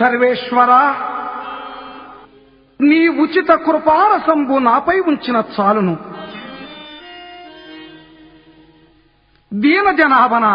సర్వేశ్వర నీ ఉచిత కృపారసంబు నాపై ఉంచిన చాలును. దీన జనాభనా.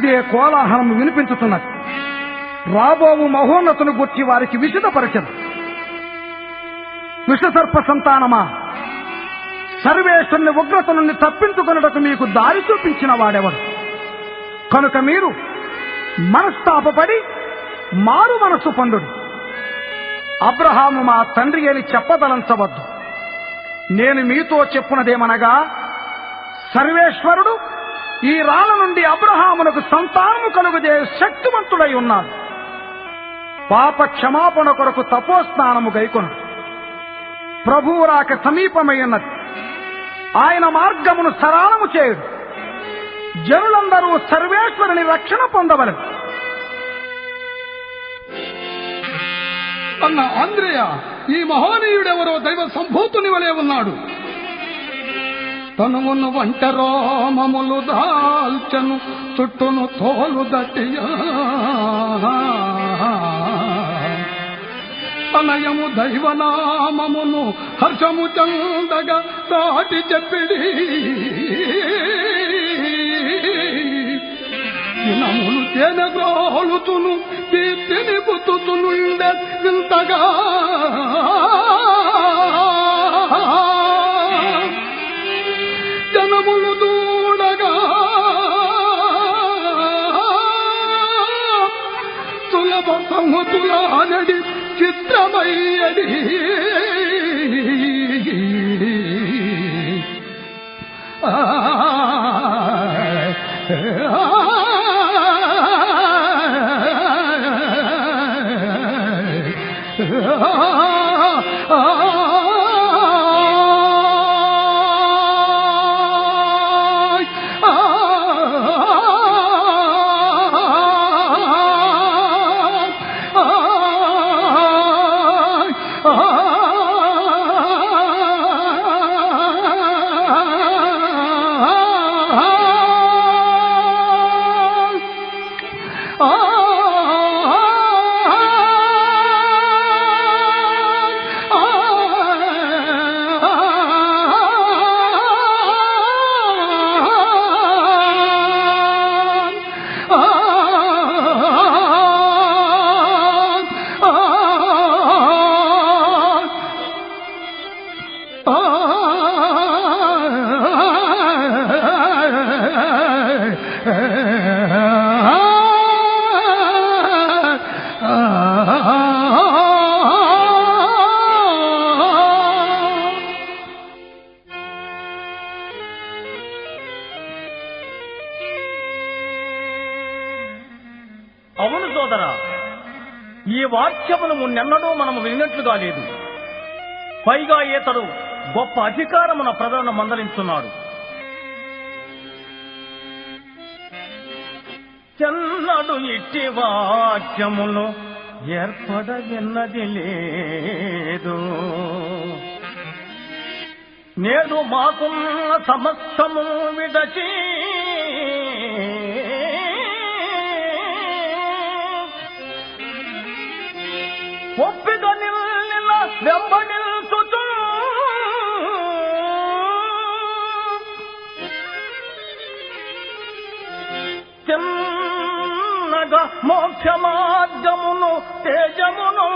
అదే కోలాహలం వినిపించుతున్నది. రాబోవు మహోన్నతును గుర్చి వారికి విషితపరచదు విషసర్ప సంతానమా? సర్వేశ్వరుని ఉగ్రత నుండి తప్పించుకొనుటకు మీకు దారి చూపించిన వాడెవడు? కనుక మీరు మనస్తాపపడి మారు మనస్సు పండు అబ్రహాము మా తండ్రి అని చెప్పదలంచవద్దు. నేను మీతో చెప్పునదేమనగా సర్వేశ్వరుడు ఈ రాళ్ళ నుండి అబ్రహామునకు సంతానము కలుగుదే శక్తివంతుడై ఉన్నాడు. పాప క్షమాపణ కొరకు తపోస్నానము గైకొను. ప్రభువు రాక సమీపమై ఉన్నది ఆయన మార్గమును సరళము చేయడు. జనులందరూ సర్వేశ్వరుని రక్షణ పొందవలను. అన్న ఆంధ్రేయ ఈ మహోనీయుడెవరో దైవ సంభూతుని వలె ఉన్నాడు. తనుమును వంట రోమములు దాల్చను చుట్టూను తోలు దట్టియా. అనయము దైవనామమును హర్షము చందగా దాటి చెప్పిడి. దినములు తేనె గ్రోలుతును దీప్తిని బుతుతునుండె వింతగా. సముతులానడి చిత్రమయ్యడి ఆ వాక్యమును మున్నెన్నడూ మనము విన్నట్లుగా లేదు. పైగా ఈతడు గొప్ప అధికారమున ప్రజలను మందలించున్నాడు. చెన్నడు ఇట్టి వాక్యమును ఏర్పడ విన్నది లేదు. నేడు మాకున్న సమస్తము విడచి ఒప్పిక నిల్లిన వెంబడించుచు చిన్నగా మోక్ష మార్గమును తేజమును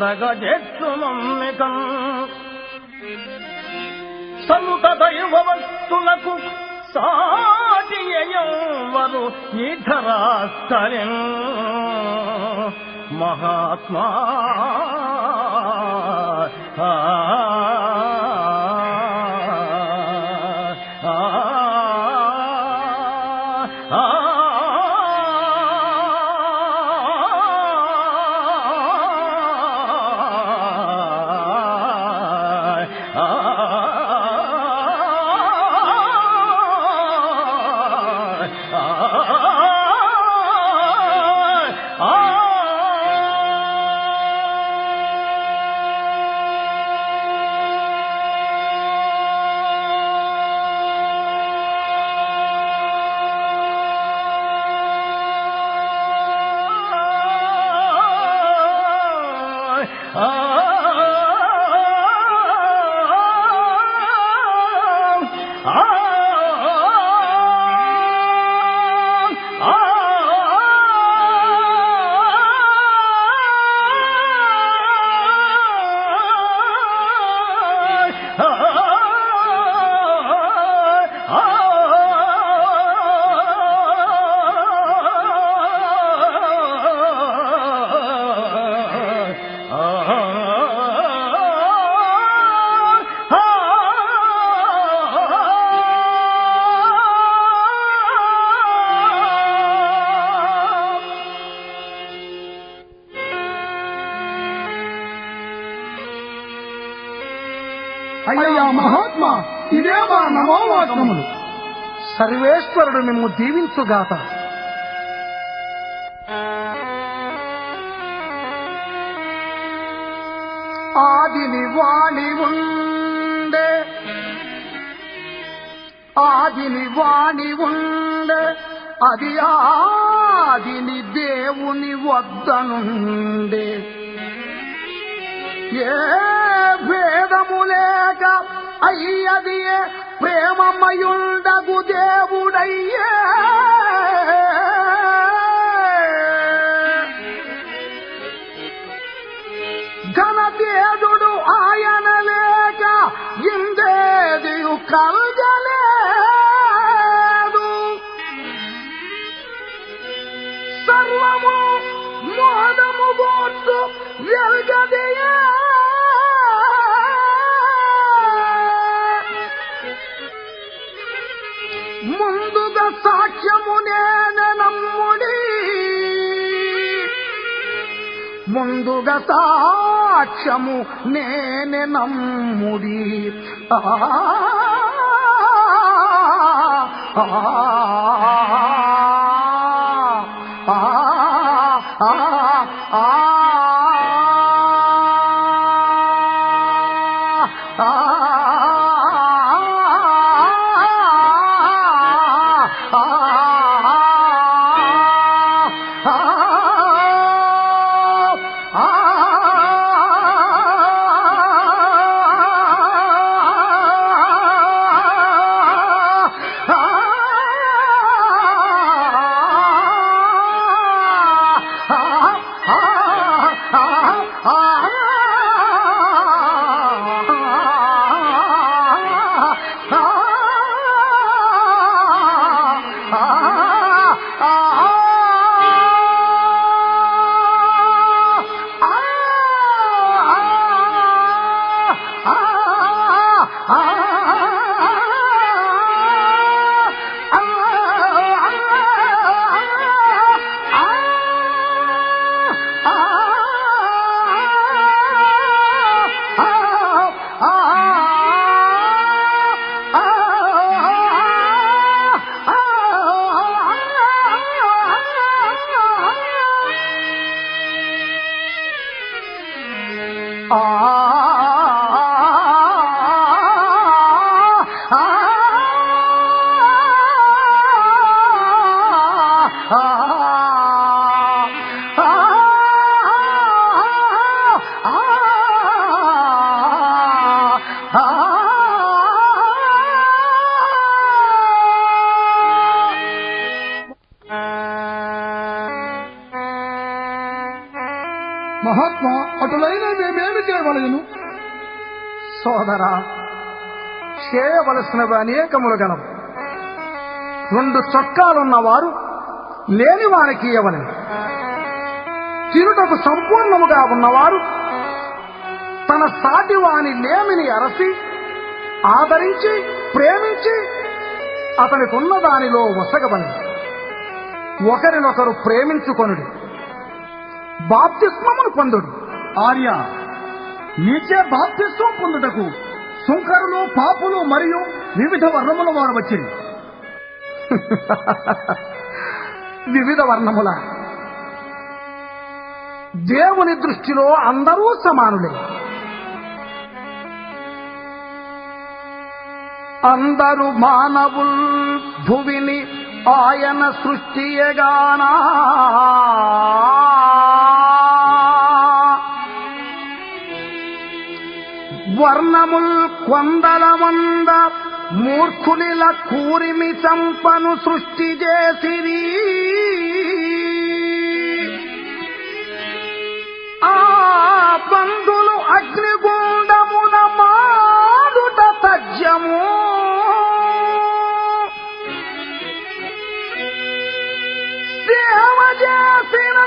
దగజెచ్చునమ్మికం సంత దైవ వస్తులకు సాటి ఎవరు ఈ ధరాస్థలం మహాత్మా అయ్యా మహాత్మా ఇదే మా నమోవాక్యములు. సర్వేశ్వరుడు మిమ్ము దీవించుగాత ఆదిని వాణి ఉండే. ఆదిని వాణి ఉండే. అది ఆదిని దేవుని వద్దనుండే. ఏ భేదము లేక అయ్యది ప్రేమమయుండగు దేవుడయ్యే ఘన జగతాక్షము నేనే నమ్ముడి ఆ, సోదరా చేయవలసినవి అనేకములు గలవు రెండు చొక్కాలున్నవారు లేని వారికి ఇవ్వలేదు తిరుటకు సంపూర్ణముగా ఉన్నవారు తన సాటి వాని లేమిని అరసి ఆదరించి ప్రేమించి అతనికి ఉన్న దానిలో వసగబడి ఒకరినొకరు ప్రేమించుకొనుడు. బాప్తిస్మమును పొందుడు. ఆర్య నీచే బాప్తిస్వం పొందుటకు సుంకరులు పాపులు మరియు వివిధ వర్ణముల వారు వచ్చింది వివిధ వర్ణముల. దేవుని దృష్టిలో అందరూ సమానులే. అందరు మానవుల్ భువిని ఆయన సృష్టియగానా. వర్ణముల్ కొందల వంద మూర్ఖునిల కూరిమి చంపను సృష్టి చేసిరి ఆ బంధులు అగ్నిగుండమున మాడుట తజ్యము. సేవ చేసిన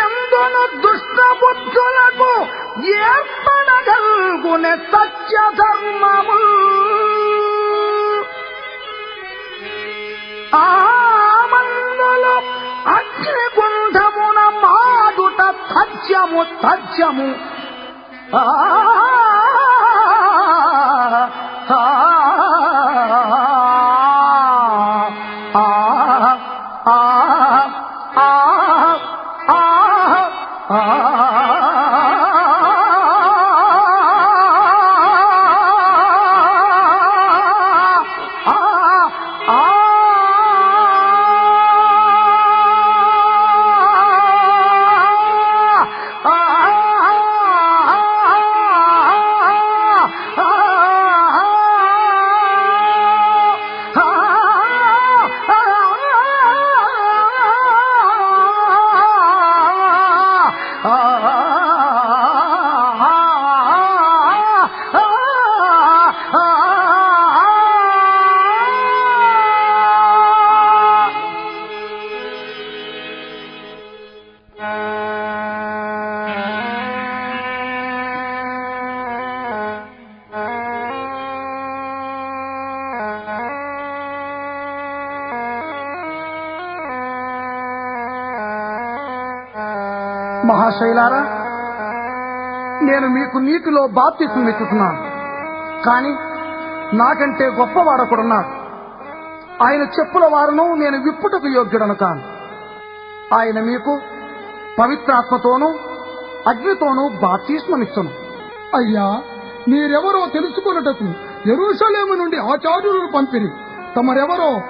ఎందును దుష్ట బుద్ధులకు ఏర్పడగల్గునే సత్య ధర్మము ఆ మందులు అగ్నిగుండమున మాడుట తథ్యము తథ్యము ఆ ఆ, ఆ, ఆ, మహాశైలారా నేను మీకు నీటిలో బాప్తిసం ఇస్తున్నాను కానీ నాకంటే గొప్పవాడొకడున్నాడు ఆయన చెప్పుల వారను నేను విప్పుటకు యోగ్యుడను కాను. ఆయన మీకు పవిత్రాత్మతోనూ అగ్నితోనూ బాప్తిస్మమిస్తును అయ్యా మీరెవరో తెలుసుకొనుటకు ఎరుషలేము నుండి ఆచార్యులను పంపిరి. తమరెవరో?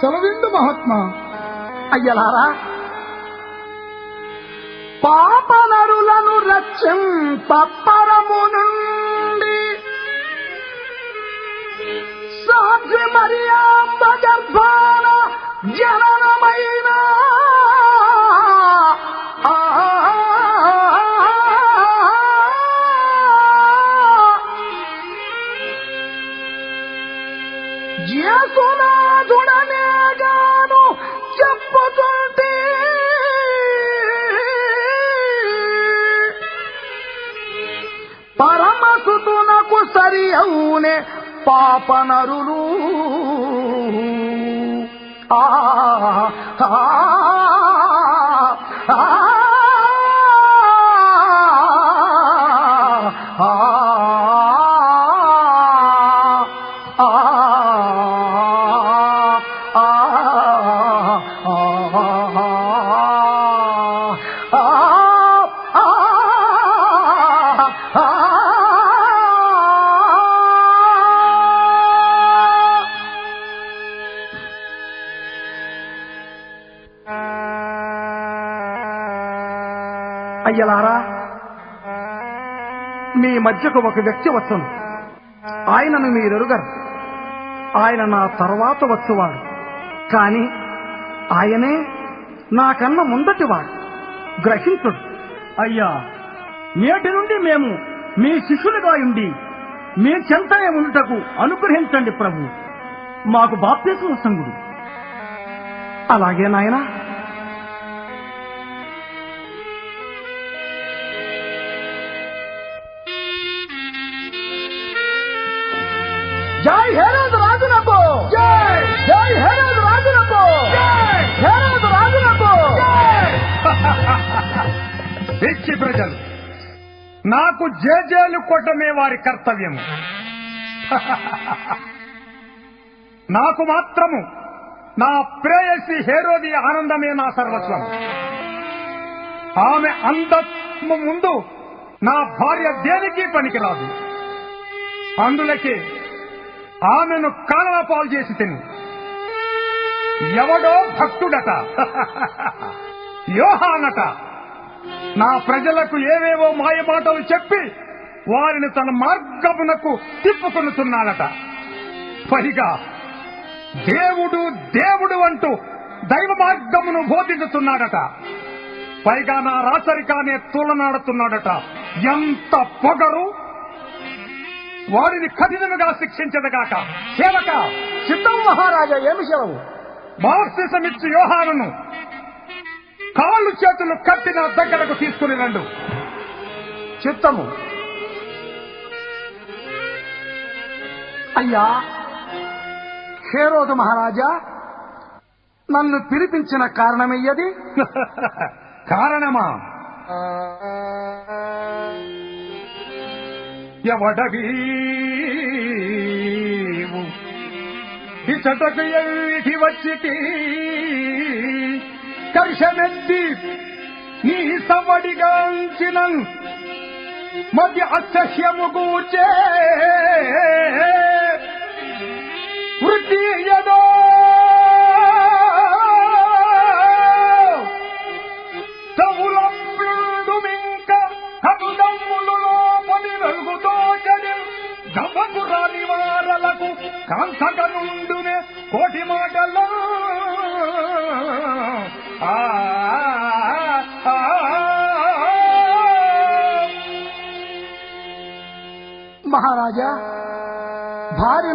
సెలవిండు మహాత్మా. అయ్యలారా పాపనరులను రక్షింపరము నుండి సాధ్య హరి అవునే పాపనరులు. ఆ ఆ, అయ్యలారా మీ మధ్యకు ఒక వ్యక్తి వచ్చును. ఆయనను మీరెరుగరు. ఆయన నా తర్వాత వచ్చువాడు. కాని ఆయనే నాకన్న ముందటివాడు గ్రహించుడు. అయ్యా నేటి నుండి మేము మీ శిష్యులుగా ఉండి మీ చెంతనే ఉండుటకు అనుగ్రహించండి ప్రభు. మాకు బాప్తిస్మ సంగుడు. అలాగే నాయనా. పిచ్చి ప్రజలు నాకు జేజేలు కొట్టమే వారి కర్తవ్యము. నాకు మాత్రము నా ప్రేయసి హేరోది ఆనందమే నా సర్వస్వం. ఆమె అందము ముందు నా భార్య దేనికి పనికిరాదు? అందులకి ఆమెను కాలన పాలు చేసి తిని. ఎవడో భక్తుడట. యోహానట. నా ప్రజలకు ఏవేవో మాయ మాటలు చెప్పి వారిని తన మార్గమునకు తిప్పుకొనుతున్నాడట పైగా దేవుడు దేవుడు అంటూ దైవ మార్గమును బోధించుతున్నాడట. పైగా నా రాచరికానే తూలనాడుతున్నాడట. ఎంత పొగరు! వారిని కఠినముగా శిక్షించదగాక. సేవక సిద్ధం మహారాజా ఏమి సెలవు బాప్తిసమిచ్చి యోహానును. కాళ్ళు చేతులు కట్టి నా దగ్గరకు తీసుకుని రండు. చిత్తము. అయ్యా హేరోదు మహారాజా నన్ను పిలిపించిన కారణమయ్యది? కారణమా? ఎవడవీవు? ఇచ్చటకు ఎల్లి వచ్చి కర్షమెత్తి నీ సవడిగాంచిన మధ్య అసహ్యము కూచే వృద్ధి యదో తవులంపిండుమింక కటుదమ్ములు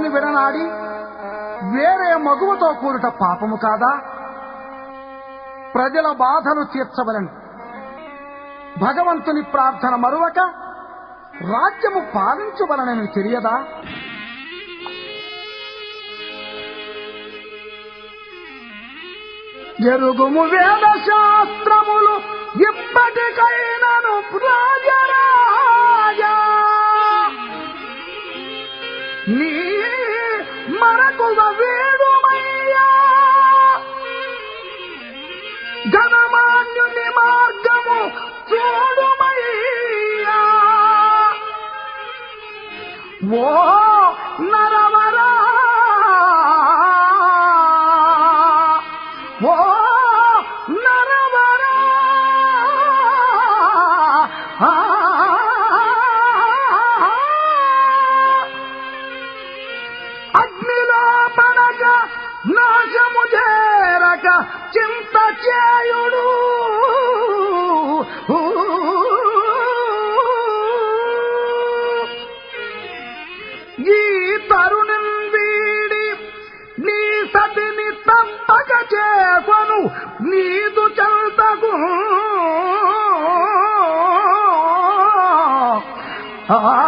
భార్యను విడనాడి వేరే మగువతో కూడుట పాపము కాదా? ప్రజల బాధలు తీర్చవలను. భగవంతుని ప్రార్థన మరువక రాజ్యము పాలించవలనని తెలియదా? ఎరుగుము వేద శాస్త్రములు ఇప్పటికైనా 我。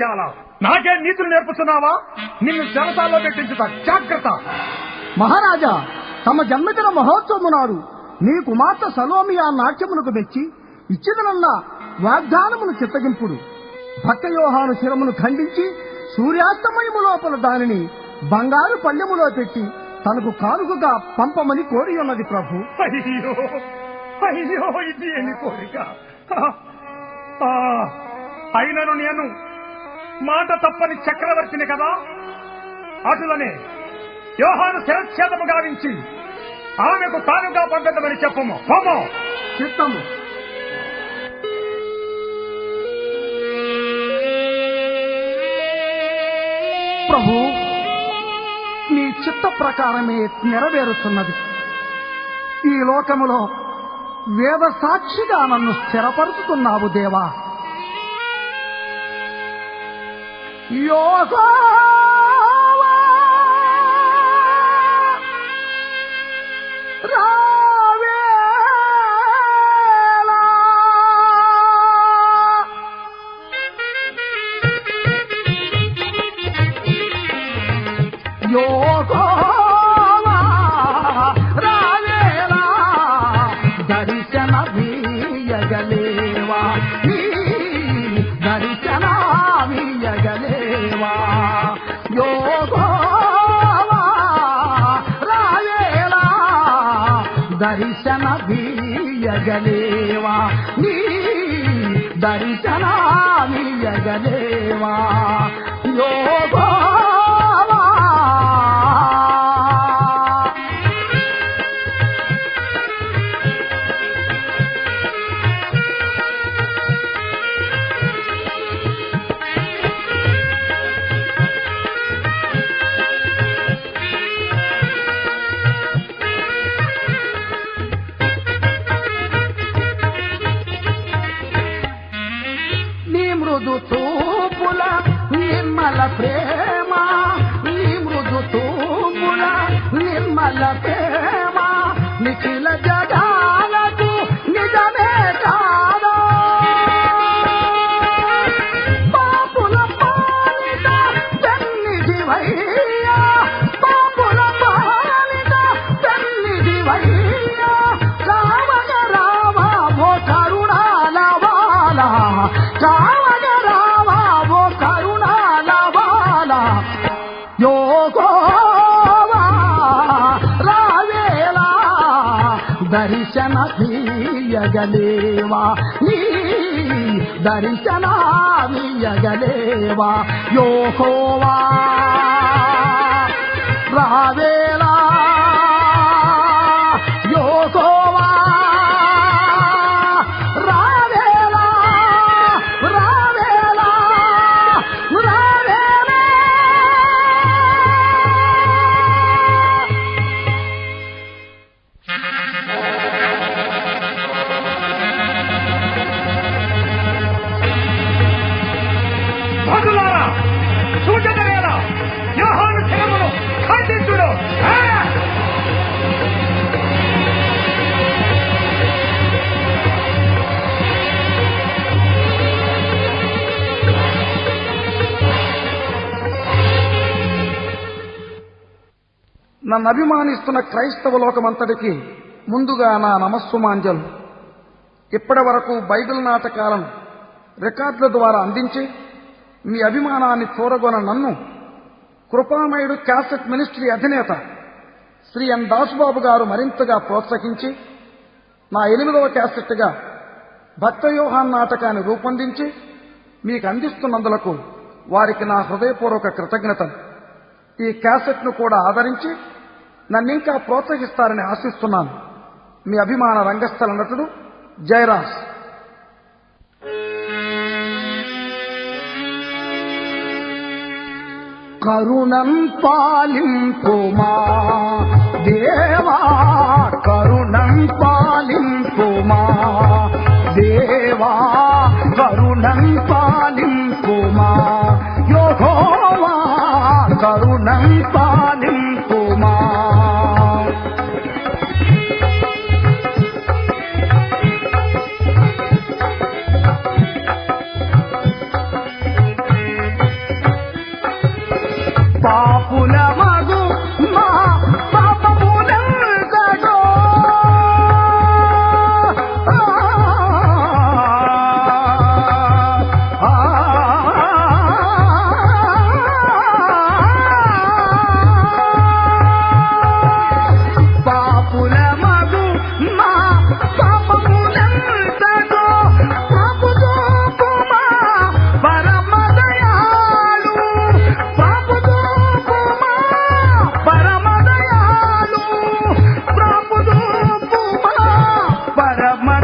వాచాల నాకే నీతులు నేర్పుతున్నావా నిన్ను జనతాల్లో పెట్టించుతా. జాగ్రత్త. మహారాజా తమ జన్మదిన మహోత్సవము నాడు నీ కుమార్తె సలోమియా నాట్యమునకు మెచ్చి ఇచ్చిదనన్న వాగ్దానమును చిత్తగింపుడు. భక్త యోహాను శిరమును ఖండించి సూర్యాస్తమయము లోపల దానిని బంగారు పళ్ళెములో పెట్టి తనకు కానుకగా పంపమని కోరి ఉన్నది ప్రభు. అయ్యో అయ్యో ఇది ఏమి కోరిక? ఆ, అయినను నేను మాట తప్పని చక్రవర్తిని కదా? అటులనే యోహాను శిరచ్ఛేదము గావించి ఆమెకు తానుగా పంపించమని చెప్పము. పోము. చిత్తము ప్రభు నీ చిత్త ప్రకారమే నెరవేరుతున్నది. ఈ లోకములో వేద సాక్షిగా నన్ను స్థిరపరుచుతున్నావు దేవా. 月う。వీయగలేవా నీ దర్శన వీయగలేవా యోగోవా తీయగలేవా నీ దర్శన తీయగలేవా యోహోవా. నన్ను అభిమానిస్తున్న క్రైస్తవ లోకమంతటికి ముందుగా నా నమస్సుమాంజలు. ఇప్పటి వరకు బైబిల్ నాటకాలను రికార్డుల ద్వారా అందించి మీ అభిమానాన్ని చూరగొన నన్ను కృపామయుడు క్యాసెట్ మినిస్ట్రీ అధినేత శ్రీ ఎన్ దాసుబాబు గారు మరింతగా ప్రోత్సహించి నా ఎనిమిదవ క్యాసెట్గా భక్తయోహాన్ నాటకాన్ని రూపొందించి మీకు అందిస్తున్నందులకు వారికి నా హృదయపూర్వక కృతజ్ఞతలు. ఈ క్యాసెట్ను కూడా ఆదరించి నన్ను ఇంకా ప్రోత్సహిస్తారని ఆశిస్తున్నాను. మీ అభిమాన రంగస్థల నటుడు జయరాజ్. కరుణం పాలింపుమా దేవా కరుణం పాలింపుమా దేవా కరుణం పాలింపుమా యోహోవా కరుణం పాలి I got my.